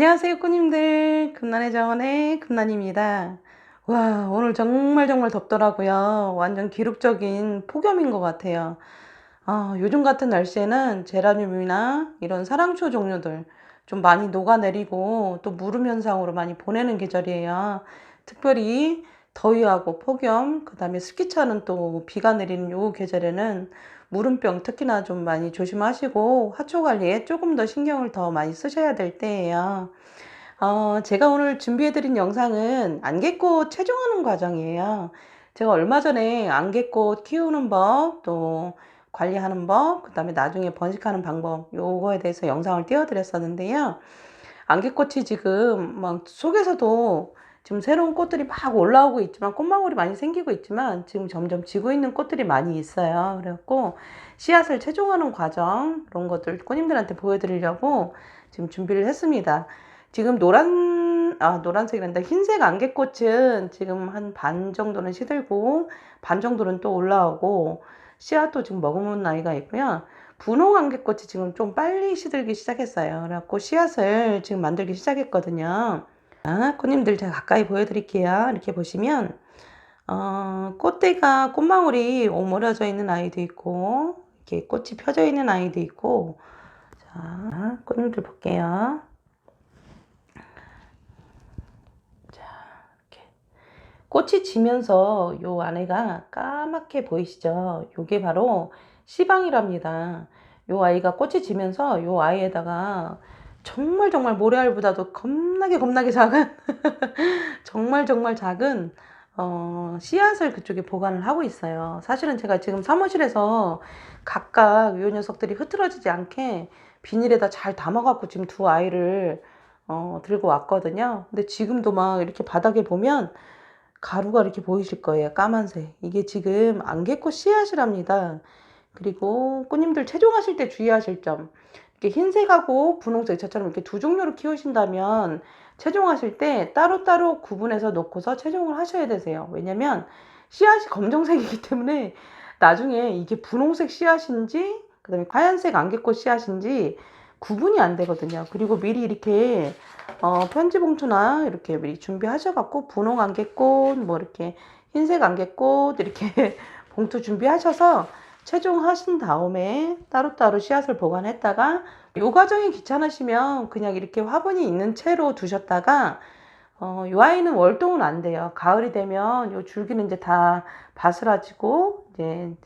안녕하세요, 꾸님들. 금난의 정원의 금난입니다. 와, 오늘 정말 정말 덥더라고요. 완전 기록적인 폭염인 것 같아요. 아, 요즘 같은 날씨에는 제라늄이나 이런 사랑초 종류들 좀 많이 녹아내리고 또 무름 현상으로 많이 보내는 계절이에요. 특별히 더위하고 폭염, 그 다음에 습기 차는 또 비가 내리는 요 계절에는 무름병 특히나 좀 많이 조심하시고 화초 관리에 조금 더 신경을 더 많이 쓰셔야 될 때예요. 어, 제가 오늘 준비해드린 영상은 안개꽃 채종하는 과정이에요. 제가 얼마 전에 안개꽃 키우는 법, 또 관리하는 법, 그 다음에 나중에 번식하는 방법, 요거에 대해서 영상을 띄워드렸었는데요. 안개꽃이 지금 막 속에서도 지금 새로운 꽃들이 막 올라오고 있지만 꽃망울이 많이 생기고 있지만 지금 점점 지고 있는 꽃들이 많이 있어요. 그래갖고 씨앗을 채종하는 과정 그런 것들 꽃님들한테 보여드리려고 지금 준비를 했습니다. 지금 노란 아 노란색이란다 흰색 안개꽃은 지금 한 반 정도는 시들고 반 정도는 또 올라오고 씨앗도 지금 머금은 나이가 있고요. 분홍 안개꽃이 지금 좀 빨리 시들기 시작했어요. 그래갖고 씨앗을 지금 만들기 시작했거든요. 아, 꽃님들 제가 가까이 보여드릴게요. 이렇게 보시면 어, 꽃대가 꽃망울이 오므려져 있는 아이도 있고 이렇게 꽃이 펴져 있는 아이도 있고 자, 꽃님들 볼게요. 자, 이렇게 꽃이 지면서 요 안에가 까맣게 보이시죠? 요게 바로 시방이랍니다. 요 아이가 꽃이 지면서 요 아이에다가 정말 정말 모래알보다도 겁나게 겁나게 작은 정말 정말 작은 어, 씨앗을 그쪽에 보관을 하고 있어요. 사실은 제가 지금 사무실에서 각각 요 녀석들이 흐트러지지 않게 비닐에다 잘 담아갖고 지금 두 아이를 어, 들고 왔거든요. 근데 지금도 막 이렇게 바닥에 보면 가루가 이렇게 보이실 거예요. 까만색. 이게 지금 안개꽃 씨앗이랍니다. 그리고 꽃님들 채종하실 때 주의하실 점. 이렇게 흰색하고 분홍색 저처럼 이렇게 두 종류를 키우신다면 채종하실 때 따로따로 구분해서 놓고서 채종을 하셔야 되세요. 왜냐면 씨앗이 검정색이기 때문에 나중에 이게 분홍색 씨앗인지 그다음에 하얀색 안개꽃 씨앗인지 구분이 안 되거든요. 그리고 미리 이렇게 어, 편지 봉투나 이렇게 미리 준비하셔갖고 분홍 안개꽃 뭐 이렇게 흰색 안개꽃 이렇게 봉투 준비하셔서 최종하신 다음에 따로따로 씨앗을 보관했다가 요 과정이 귀찮으시면 그냥 이렇게 화분이 있는 채로 두셨다가 어, 요 아이는 월동은 안 돼요. 가을이 되면 요 줄기는 이제 다 바스라지고 이제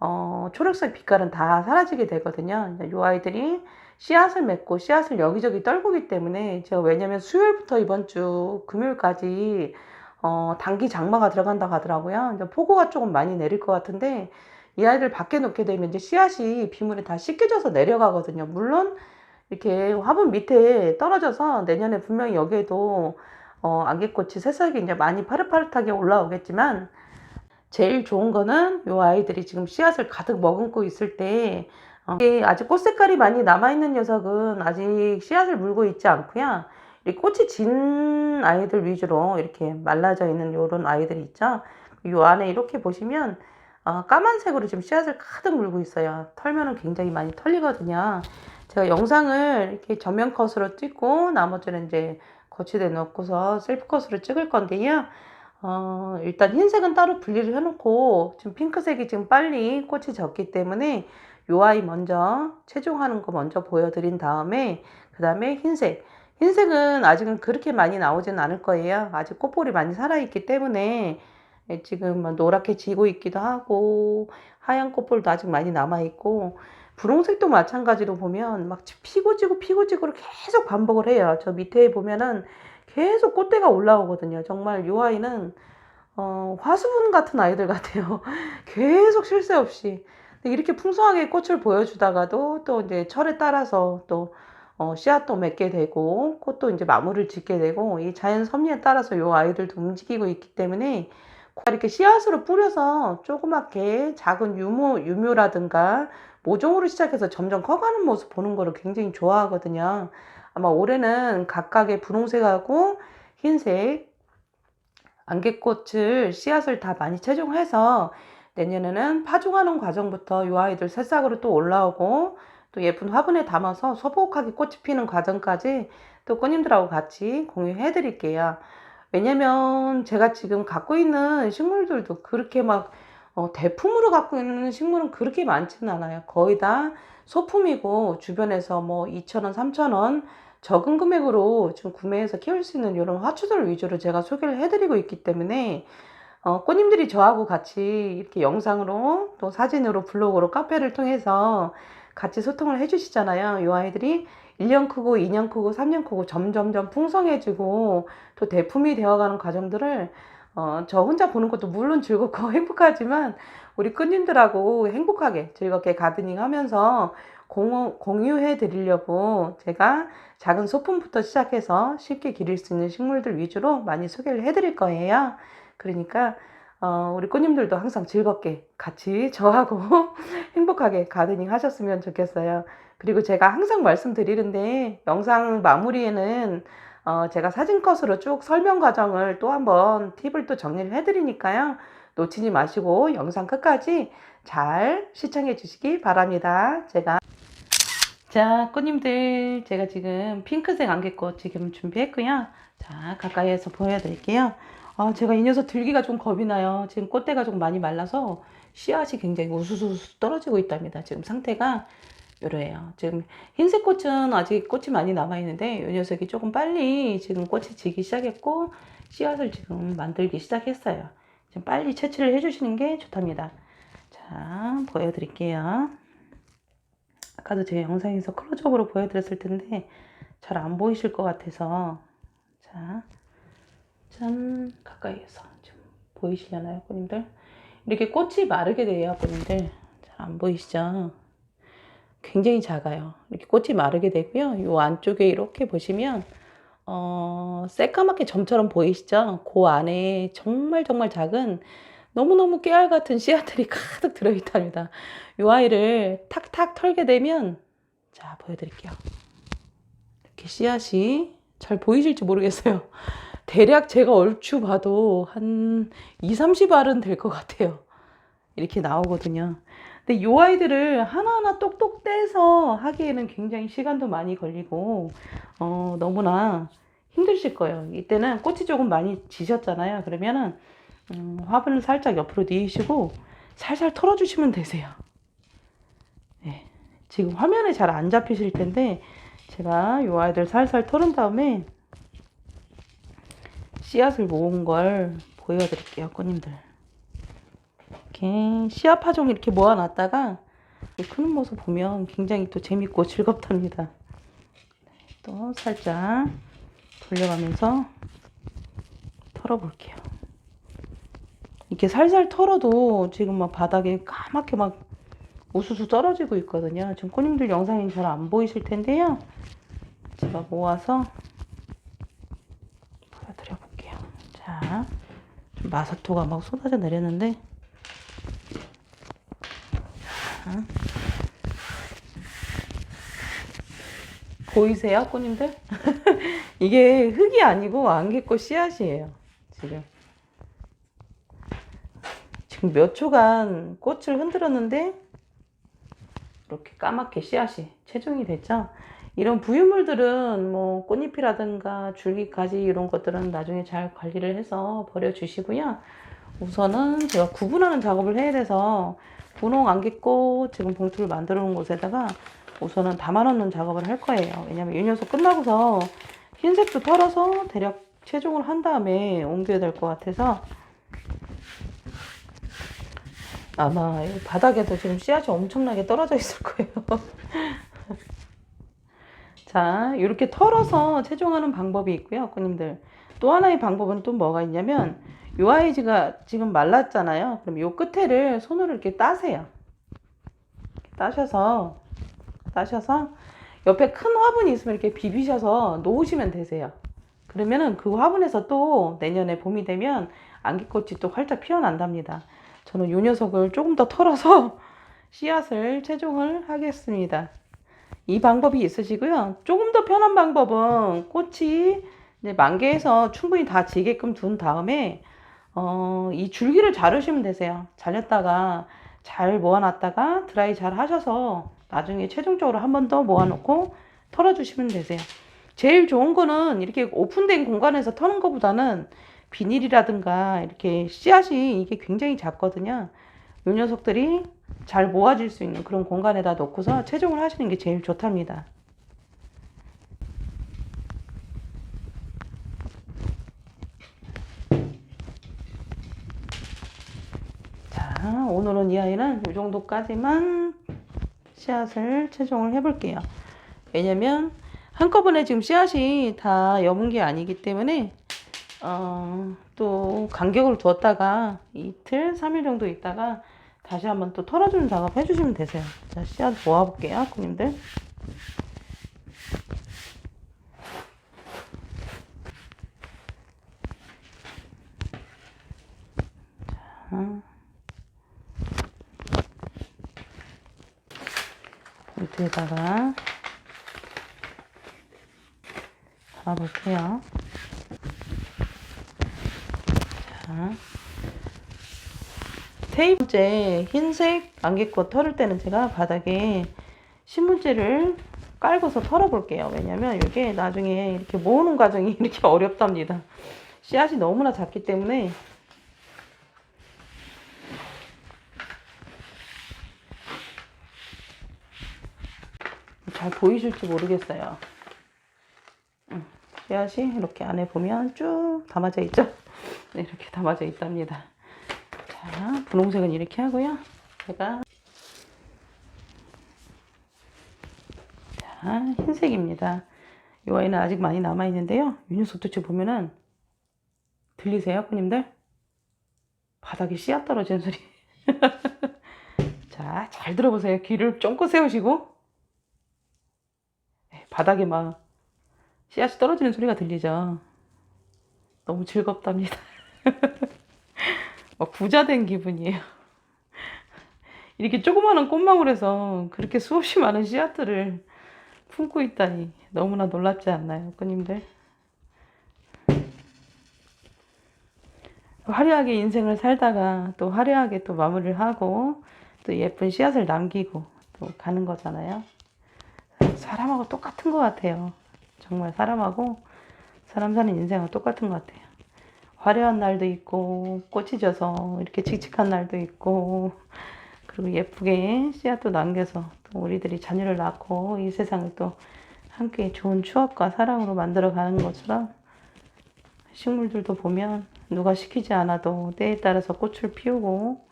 어, 초록색 빛깔은 다 사라지게 되거든요. 요 아이들이 씨앗을 맺고 씨앗을 여기저기 떨구기 때문에 제가 왜냐면 수요일부터 이번 주 금요일까지 어, 단기 장마가 들어간다고 하더라고요. 폭우가 조금 많이 내릴 것 같은데 이 아이들 밖에 놓게 되면 이제 씨앗이 비물에 다 씻겨져서 내려가거든요. 물론 이렇게 화분 밑에 떨어져서 내년에 분명히 여기에도 어, 안개꽃이 새싹이 이제 많이 파릇파릇하게 올라오겠지만 제일 좋은 거는 이 아이들이 지금 씨앗을 가득 머금고 있을 때 어, 아직 꽃 색깔이 많이 남아있는 녀석은 아직 씨앗을 물고 있지 않고요. 이 꽃이 진 아이들 위주로 이렇게 말라져 있는 이런 아이들이 있죠. 이 안에 이렇게 보시면 어, 까만색으로 지금 씨앗을 가득 물고 있어요. 털면은 굉장히 많이 털리거든요. 제가 영상을 이렇게 전면 컷으로 찍고 나머지는 이제 거치대 넣고서 셀프 컷으로 찍을 건데요. 어, 일단 흰색은 따로 분리를 해놓고 지금 핑크색이 지금 빨리 꽃이 졌기 때문에 요 아이 먼저 채종하는 거 먼저 보여드린 다음에 그 다음에 흰색 흰색은 아직은 그렇게 많이 나오지는 않을 거예요. 아직 꽃볼이 많이 살아있기 때문에 예, 지금 뭐 노랗게 지고 있기도 하고 하얀 꽃볼도 아직 많이 남아 있고 분홍색도 마찬가지로 보면 막 피고 지고 피고 지고를 계속 반복을 해요. 저 밑에 보면은 계속 꽃대가 올라오거든요. 정말 이 아이는 어, 화수분 같은 아이들 같아요. 계속 쉴 새 없이 이렇게 풍성하게 꽃을 보여주다가도 또 이제 철에 따라서 또 어, 씨앗도 맺게 되고 꽃도 이제 마무리를 짓게 되고 이 자연 섭리에 따라서 이 아이들도 움직이고 있기 때문에 이렇게 씨앗으로 뿌려서 조그맣게 작은 유모, 유묘라든가 모종으로 시작해서 점점 커가는 모습 보는 거를 굉장히 좋아하거든요. 아마 올해는 각각의 분홍색하고 흰색 안개꽃을 씨앗을 다 많이 채종해서 내년에는 파종하는 과정부터 이 아이들 새싹으로 또 올라오고 또 예쁜 화분에 담아서 소복하게 꽃이 피는 과정까지 또 꽃님들하고 같이 공유해 드릴게요. 왜냐면 제가 지금 갖고 있는 식물들도 그렇게 막 어, 대품으로 갖고 있는 식물은 그렇게 많지는 않아요. 거의 다 소품이고 주변에서 뭐 2,000원, 3,000원 적은 금액으로 지금 구매해서 키울 수 있는 이런 화초들 위주로 제가 소개를 해드리고 있기 때문에 어, 꽃님들이 저하고 같이 이렇게 영상으로 또 사진으로 블로그로 카페를 통해서 같이 소통을 해주시잖아요. 이 아이들이 1년 크고 2년 크고 3년 크고 점점점 풍성해지고 또 대품이 되어가는 과정들을 어, 저 혼자 보는 것도 물론 즐겁고 행복하지만 우리 끈님들하고 행복하게 즐겁게 가드닝 하면서 공, 공유해 드리려고 제가 작은 소품부터 시작해서 쉽게 기를 수 있는 식물들 위주로 많이 소개를 해 드릴 거예요. 그러니까 어, 우리 꽃님들도 항상 즐겁게 같이 저하고 행복하게 가드닝 하셨으면 좋겠어요. 그리고 제가 항상 말씀드리는데 영상 마무리에는 어, 제가 사진컷으로 쭉 설명 과정을 또 한번 팁을 또 정리를 해드리니까요. 놓치지 마시고 영상 끝까지 잘 시청해 주시기 바랍니다. 제가 자, 꽃님들 제가 지금 핑크색 안개꽃 지금 준비했고요. 자, 가까이에서 보여드릴게요. 아, 제가 이 녀석 들기가 좀 겁이 나요. 지금 꽃대가 좀 많이 말라서 씨앗이 굉장히 우수수 떨어지고 있답니다. 지금 상태가 이래요. 지금 흰색 꽃은 아직 꽃이 많이 남아 있는데 이 녀석이 조금 빨리 지금 꽃이 지기 시작했고 씨앗을 지금 만들기 시작했어요. 좀 빨리 채취를 해주시는 게 좋답니다. 자, 보여드릴게요. 아까도 제 영상에서 클로즈업으로 보여드렸을 텐데 잘 안 보이실 것 같아서 자, 짠 가까이에서 좀 보이시려나요, 꽃님들? 이렇게 꽃이 마르게 돼요, 꽃님들. 잘 안 보이시죠? 굉장히 작아요. 이렇게 꽃이 마르게 되고요. 이 안쪽에 이렇게 보시면 어, 새까맣게 점처럼 보이시죠? 그 안에 정말 정말 작은 너무너무 깨알 같은 씨앗들이 가득 들어있답니다. 이 아이를 탁탁 털게 되면 자 보여드릴게요. 이렇게 씨앗이 잘 보이실지 모르겠어요. 대략 제가 얼추 봐도 한 2, 30알은 될 것 같아요. 이렇게 나오거든요. 근데 이 아이들을 하나하나 똑똑 떼서 하기에는 굉장히 시간도 많이 걸리고 어, 너무나 힘드실 거예요. 이때는 꽃이 조금 많이 지셨잖아요. 그러면은 음, 화분을 살짝 옆으로 뉘시고 살살 털어주시면 되세요. 네. 지금 화면에 잘 안 잡히실 텐데 제가 이 아이들 살살 털은 다음에 씨앗을 모은 걸 보여드릴게요, 꽃님들. 이렇게 씨앗 파종 이렇게 모아놨다가 크는 모습 보면 굉장히 또 재밌고 즐겁답니다. 또 살짝 돌려가면서 털어볼게요. 이렇게 살살 털어도 지금 막 바닥에 까맣게 막 우수수 떨어지고 있거든요. 지금 꼬님들 영상이 잘 안 보이실 텐데요. 제가 모아서 보여드려 볼게요. 자, 좀 마사토가 막 쏟아져 내렸는데 자. 보이세요, 꼬님들? 이게 흙이 아니고 안개꽃 씨앗이에요. 지금. 지금 몇 초간 꽃을 흔들었는데 이렇게 까맣게 씨앗이 체중이 됐죠. 이런 부유물들은 뭐 꽃잎이라든가 줄기까지 이런 것들은 나중에 잘 관리를 해서 버려주시고요. 우선은 제가 구분하는 작업을 해야 돼서 분홍 안개꽃 지금 봉투를 만들어 놓은 곳에다가 우선은 담아놓는 작업을 할 거예요. 왜냐면 이 녀석 끝나고서 흰색도 털어서 대략 최종을 한 다음에 옮겨야 될 것 같아서 아마 이 바닥에도 지금 씨앗이 엄청나게 떨어져 있을 거예요. 자, 이렇게 털어서 채종하는 방법이 있고요, 꾸님들. 또 하나의 방법은 또 뭐가 있냐면 이 아이가 지금 말랐잖아요. 그럼 이 끝에를 손으로 이렇게 따세요. 따셔서 따셔서 옆에 큰 화분이 있으면 이렇게 비비셔서 놓으시면 되세요. 그러면은 그 화분에서 또 내년에 봄이 되면 안개꽃이 또 활짝 피어난답니다. 저는 이 녀석을 조금 더 털어서 씨앗을 채종을 하겠습니다. 이 방법이 있으시고요. 조금 더 편한 방법은 꽃이 이제 만개에서 충분히 다 지게끔 둔 다음에 어, 이 줄기를 자르시면 되세요. 잘렸다가 잘 모아놨다가 드라이 잘 하셔서 나중에 최종적으로 한 번 더 모아놓고 털어주시면 되세요. 제일 좋은 거는 이렇게 오픈된 공간에서 터는 것보다는 비닐이라든가 이렇게 씨앗이 이게 굉장히 작거든요. 이 녀석들이 잘 모아질 수 있는 그런 공간에다 놓고서 채종을 하시는 게 제일 좋답니다. 자, 오늘은 이 아이는 이 정도까지만 씨앗을 채종을 해볼게요. 왜냐면 한꺼번에 지금 씨앗이 다 여문 게 아니기 때문에 어, 또 간격을 두었다가 이틀, 3일 정도 있다가 다시 한번 또 털어주는 작업 해주시면 되세요. 자, 씨앗 모아볼게요, 군님들. 자. 밑에다가 달아볼게요. 자, 세 번째 흰색 안개꽃 털을 때는 제가 바닥에 신문지를 깔고서 털어볼게요. 왜냐면 이게 나중에 이렇게 모으는 과정이 이렇게 어렵답니다. 씨앗이 너무나 작기 때문에 잘 보이실지 모르겠어요. 음, 씨앗이 이렇게 안에 보면 쭉 담아져 있죠? 네, 이렇게 담아져 있답니다. 자, 분홍색은 이렇게 하고요. 제가 자, 흰색입니다. 이 아이는 아직 많이 남아 있는데요. 이 녀석 도대체 보면은 들리세요, 손님들? 바닥에 씨앗 떨어지는 소리. 자, 잘 들어보세요. 귀를 쫑긋 세우시고 네, 바닥에 막 씨앗이 떨어지는 소리가 들리죠. 너무 즐겁답니다. 막 부자 된 기분이에요. 이렇게 조그마한 꽃망울에서 그렇게 수없이 많은 씨앗들을 품고 있다니 너무나 놀랍지 않나요, 꾸님들? 화려하게 인생을 살다가 또 화려하게 또 마무리를 하고 또 예쁜 씨앗을 남기고 또 가는 거잖아요. 사람하고 똑같은 것 같아요. 정말 사람하고 사람 사는 인생하고 똑같은 것 같아요. 화려한 날도 있고 꽃이 져서 이렇게 칙칙한 날도 있고 그리고 예쁘게 씨앗도 남겨서 또 우리들이 자녀를 낳고 이 세상을 또 함께 좋은 추억과 사랑으로 만들어 가는 것처럼 식물들도 보면 누가 시키지 않아도 때에 따라서 꽃을 피우고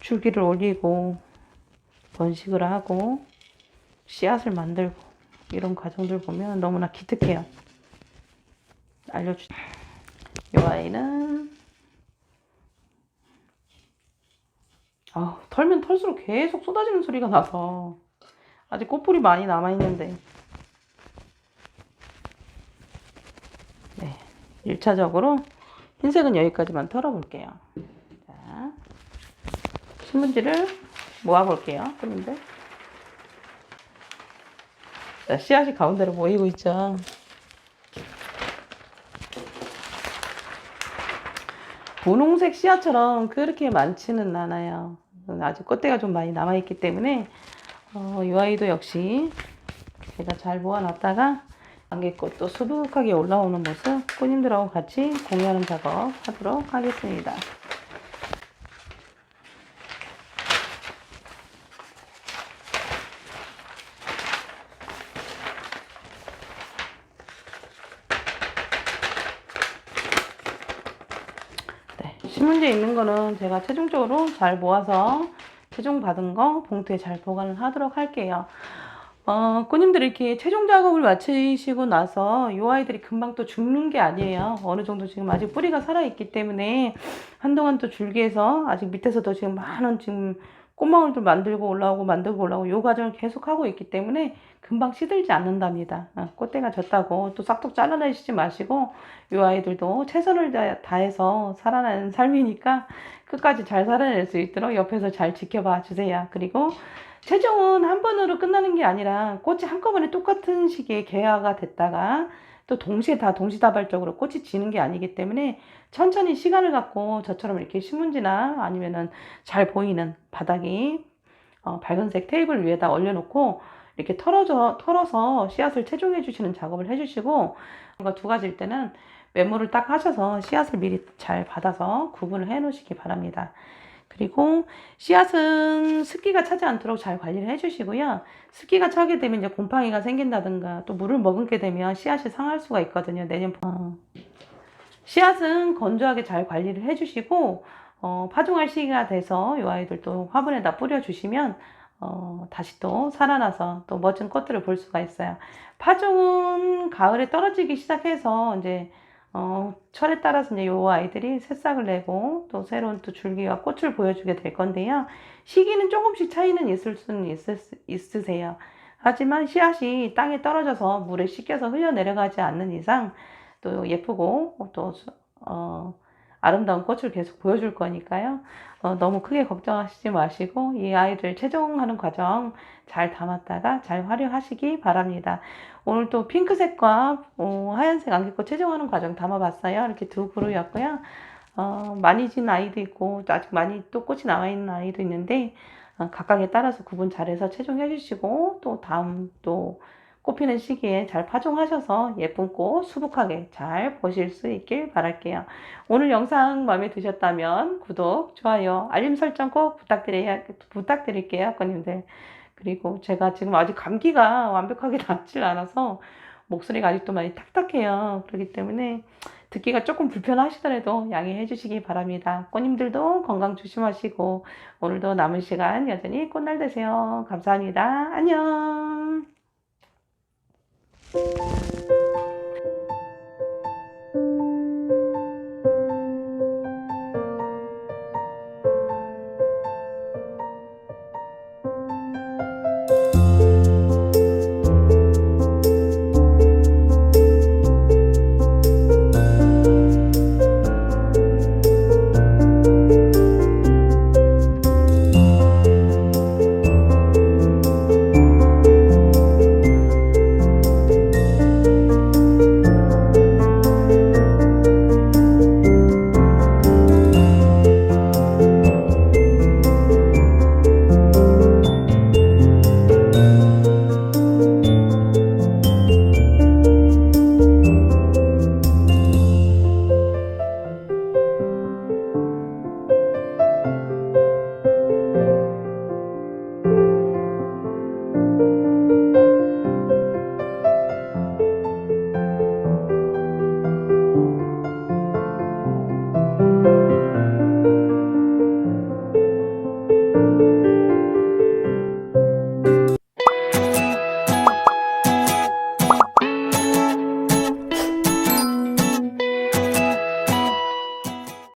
줄기를 올리고 번식을 하고 씨앗을 만들고 이런 과정들 보면 너무나 기특해요. 알려주. 이 아이는 아 털면 털수록 계속 쏟아지는 소리가 나서 아직 꽃뿌리 많이 남아 있는데 네 1차적으로 흰색은 여기까지만 털어볼게요. 자 신문지를 모아볼게요, 손님들. 자, 씨앗이 가운데로 모이고 있죠. 분홍색 씨앗처럼 그렇게 많지는 않아요. 아직 꽃대가 좀 많이 남아있기 때문에 어, 이 아이도 역시 제가 잘 모아놨다가 안개꽃도 수북하게 올라오는 모습 꽃님들하고 같이 공유하는 작업 하도록 하겠습니다. 네, 신문지에 있는 거는 제가 최종적으로 잘 모아서 최종 받은 거 봉투에 잘 보관을 하도록 할게요. 어, 꾸님들 이렇게 최종 작업을 마치시고 나서 이 아이들이 금방 또 죽는 게 아니에요. 어느 정도 지금 아직 뿌리가 살아있기 때문에 한동안 또 줄기에서 아직 밑에서도 지금 많은 지금 꽃망울들 만들고 올라오고 만들고 올라오고 이 과정을 계속 하고 있기 때문에 금방 시들지 않는답니다. 어, 꽃대가 졌다고 또 싹둑 잘라내시지 마시고 이 아이들도 최선을 다- 다해서 살아나는 삶이니까 끝까지 잘 살아낼 수 있도록 옆에서 잘 지켜봐 주세요. 그리고 최종은 한 번으로 끝나는 게 아니라 꽃이 한꺼번에 똑같은 시기에 개화가 됐다가 또 동시에 다 동시다발적으로 꽃이 지는 게 아니기 때문에 천천히 시간을 갖고 저처럼 이렇게 신문지나 아니면은 잘 보이는 바닥이 어, 밝은색 테이블 위에다 올려놓고 이렇게 털어져, 털어서 씨앗을 체종해 주시는 작업을 해주시고 뭔가 두 가지일 때는 메모를 딱 하셔서 씨앗을 미리 잘 받아서 구분을 해 놓으시기 바랍니다. 그리고 씨앗은 습기가 차지 않도록 잘 관리를 해주시고요. 습기가 차게 되면 이제 곰팡이가 생긴다든가 또 물을 머금게 되면 씨앗이 상할 수가 있거든요. 내년 어. 씨앗은 건조하게 잘 관리를 해주시고 어, 파종할 시기가 돼서 이 아이들도 화분에다 뿌려주시면 어, 다시 또 살아나서 또 멋진 꽃들을 볼 수가 있어요. 파종은 가을에 떨어지기 시작해서 이제 어, 철에 따라서 이제 요 아이들이 새싹을 내고 또 새로운 또 줄기와 꽃을 보여주게 될 건데요. 시기는 조금씩 차이는 있을 수는 있을, 수- 있으세요. 하지만 씨앗이 땅에 떨어져서 물에 씻겨서 흘러내려가지 않는 이상 또 예쁘고 또 수- 어, 아름다운 꽃을 계속 보여줄 거니까요. 어, 너무 크게 걱정하시지 마시고 이 아이를 최종하는 과정 잘 담았다가 잘 활용하시기 바랍니다. 오늘 또 핑크색과 어, 하얀색 안개꽃 최종하는 과정 담아봤어요. 이렇게 두 그루였고요. 어, 많이 진 아이도 있고 또 아직 많이 또 꽃이 남아있는 아이도 있는데 어, 각각에 따라서 구분 잘해서 최종해 주시고 또 다음 또 꽃피는 시기에 잘 파종하셔서 예쁜 꽃 수북하게 잘 보실 수 있길 바랄게요. 오늘 영상 마음에 드셨다면 구독, 좋아요, 알림 설정 꼭 부탁드려야, 부탁드릴게요, 학과님들. 그리고 제가 지금 아직 감기가 완벽하게 낫질 않아서 목소리가 아직도 많이 탁탁해요. 그렇기 때문에 듣기가 조금 불편하시더라도 양해해 주시기 바랍니다. 꽃님들도 건강 조심하시고 오늘도 남은 시간 여전히 꽃날 되세요. 감사합니다. 안녕.